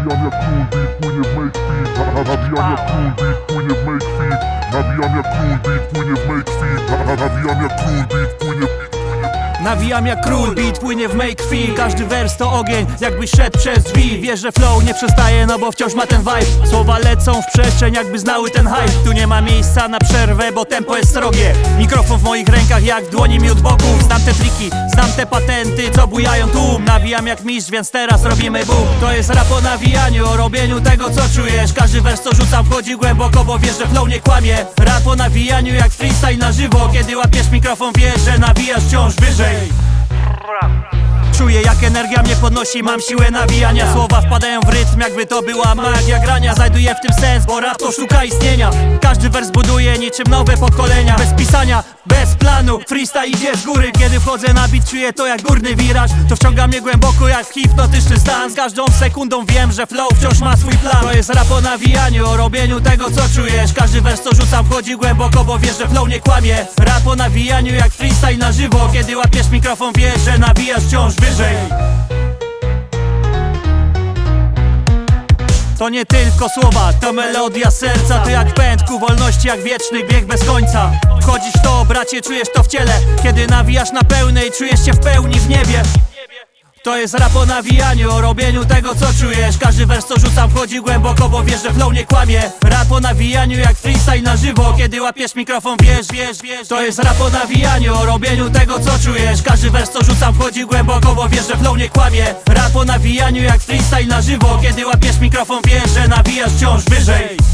Nawijam jak król, beat płynie w make feed. Na- na- Nawijam jak król, beat płynie w make feed. Nawijam jak król, płynie w make feed. Na- na- Nawijam jak król, beat Nawijam jak król, beat płynie w make feel. Każdy wers to ogień, jakbyś szedł przez drzwi. Wiesz, że flow nie przestaje, no bo wciąż ma ten vibe. Słowa lecą w przestrzeń, jakby znały ten hype. Tu nie ma miejsca na przerwę, bo tempo jest srogie. Mikrofon w moich rękach jak dłoni mi od boków Znam te triki, znam te patenty, co bujają tłum. Nawijam jak mistrz, więc teraz robimy boom. To jest rap o nawijaniu, o robieniu tego, co czujesz. Każdy wers, co rzucam, wchodzi głęboko, bo wiesz, że flow nie kłamie. Rap o nawijaniu jak freestyle na żywo. Kiedy łapiesz mikrofon, wiesz, że nawijasz wciąż wyżej Czuję jak energia mnie podnosi, mam siłę nawijania. Słowa wpadają w rytm, jakby to była magia grania. Znajduję w tym sens, bo rap to sztuka istnienia. Każdy wers buduje niczym nowe pokolenia. Bez pisania, bez planu, freestyle idzie z góry. Kiedy wchodzę na beat, czuję to jak górny wiraż. To wciąga mnie głęboko jak hipnotyczny stan. Z każdą sekundą wiem, że flow wciąż ma swój plan. To jest rap o nawijaniu, o robieniu tego co czujesz. Każdy wers co rzucam wchodzi głęboko, bo wiesz, że flow nie kłamie. Rap o nawijaniu jak freestyle na żywo. Kiedy łapiesz mikrofon, wiesz, że nawijasz wciąż wyżej. To nie tylko słowa, to melodia serca. To jak pęd ku wolności, jak wieczny bieg bez końca Wchodzisz w to, bracie, czujesz to w ciele. Kiedy nawijasz na pełnej, czujesz się w pełni w niebie. To jest rap o nawijaniu, o robieniu tego co czujesz. Każdy wers co rzucam wchodzi głęboko, bo wiesz, że flow nie kłamie. Rap o nawijaniu jak freestyle na żywo. Kiedy łapiesz mikrofon, wiesz, wiesz, wiesz. To jest rap o nawijaniu, o robieniu tego co czujesz. Każdy wers co rzucam wchodzi głęboko, bo wiesz, że flow nie kłamie. Rap o nawijaniu jak freestyle na żywo. Kiedy łapiesz mikrofon, wiesz, że nawijasz wciąż wyżej